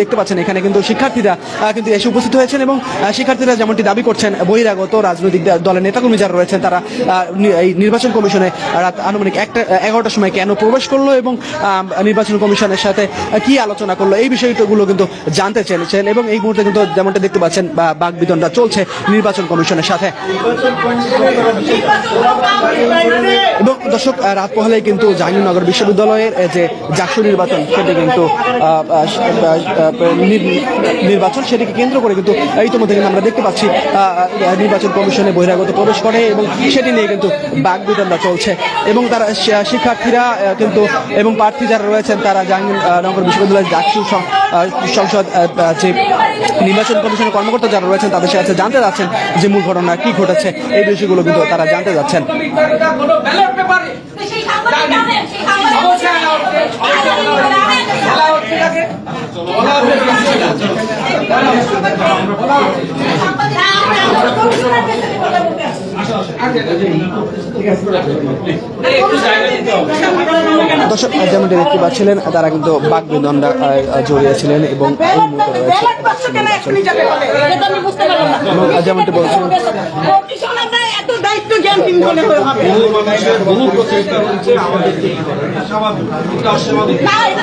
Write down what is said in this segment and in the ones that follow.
দেখতে পাচ্ছেন, এখানে কিন্তু শিক্ষার্থীরা কিন্তু এসে উপস্থিত হয়েছেন এবং শিক্ষার্থীরা যেমনটি দাবি করছেন, বহিরাগত রাজনৈতিক দলের নেতাকর্মী যারা রয়েছেন, তারা এই নির্বাচন কমিশনে রাত আনুমানিক একটা এগারোটার সময় কেন প্রবেশ করল এবং নির্বাচন কমিশনের সাথে কি আলোচনা করল, এই বিষয়গুলো কিন্তু জানতে চেয়েছেন এবং এই মুহূর্তে কিন্তু যেমনটা দেখতে পাচ্ছেন বাক বিতনটা চলছে নির্বাচন কমিশনের সাথে। এবং দর্শক রাত পহলেই কিন্তু জাহাঙ্গীরনগর বিশ্ববিদ্যালয়ের যে জাকসু নির্বাচন, সেটি কিন্তু নির্বাচন সেটিকে কেন্দ্র করে কিন্তু ইতিমধ্যে কিন্তু আমরা দেখতে পাচ্ছি নির্বাচন কমিশনে বহিরাগত প্রবেশ করে এবং সেটি নিয়ে কিন্তু বাক বিতণ্ডা চলছে। এবং তারা শিক্ষার্থীরা কিন্তু এবং প্রার্থী যারা রয়েছেন তারা জাহাঙ্গীরনগর বিশ্ববিদ্যালয়ের আহ, সংসদ যে নির্বাচন কমিশনের কর্মকর্তা যারা রয়েছেন তাদের সাথে জানতে যাচ্ছেন যে মূল ঘটনা কি ঘটেছে। এই বিষয়গুলো কিন্তু তারা জানতে যাচ্ছেন দর্শক যেমনটি দেখতে পাচ্ছিলেন তারা কিন্তু বাক বিদণ্ডা জড়িয়েছিলেন এবং যেমনটি বলছিলেন না এটা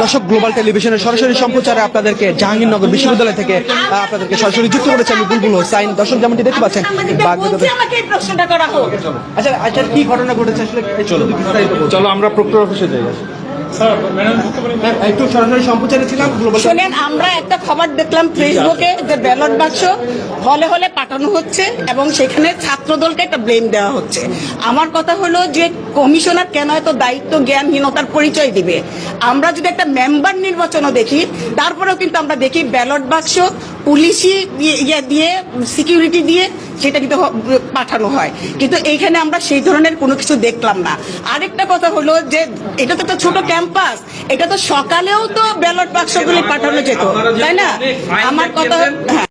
দর্শক গ্লোবাল টেলিভিশনের সরাসরি সম্প্রচারে আপনাদেরকে জাহাঙ্গীরনগর বিশ্ববিদ্যালয় থেকে আহ, আপনাদেরকে সরাসরি যুক্ত করেছে আমি বুলবুল হোসাইন দর্শক যেমনটি দেখতে পাচ্ছেন আচ্ছা আচ্ছা কি ঘটনা ঘটেছে আসলে? চলো চলো আমরা প্রক্টর অফিসে যাই। একটু সরাসরি সম্প্রচারে ছিলাম শোনেন আমরা একটা খবর দেখলাম ফেসবুকে যে ব্যালট বাক্স হলে হলে পাঠানো হচ্ছে এবং সেখানে ছাত্রদলকে একটা ব্লেম দেওয়া হচ্ছে। আমার কথা হলো যে কমিশনার কেন এত দায়িত্ব জ্ঞানহীনতার পরিচয় দিবে? আমরা যদি একটা মেম্বার নির্বাচনও দেখি তারপরেও কিন্তু আমরা দেখি ব্যালট বাক্স পুলিশি ইয়ে- দিয়ে সিকিউরিটি দিয়ে সেটা কিন্তু পাঠানো হয়। কিন্তু এইখানে আমরা সেই ধরনের কোনো কিছু দেখলাম না। আরেকটা কথা হলো যে এটা তো একটা ছোট ক্যাম্পাস এটা তো সকালেও তো ব্যালট বাক্সগুলি পাঠানো যেত তাই না? আমার কথা হ্যাঁ।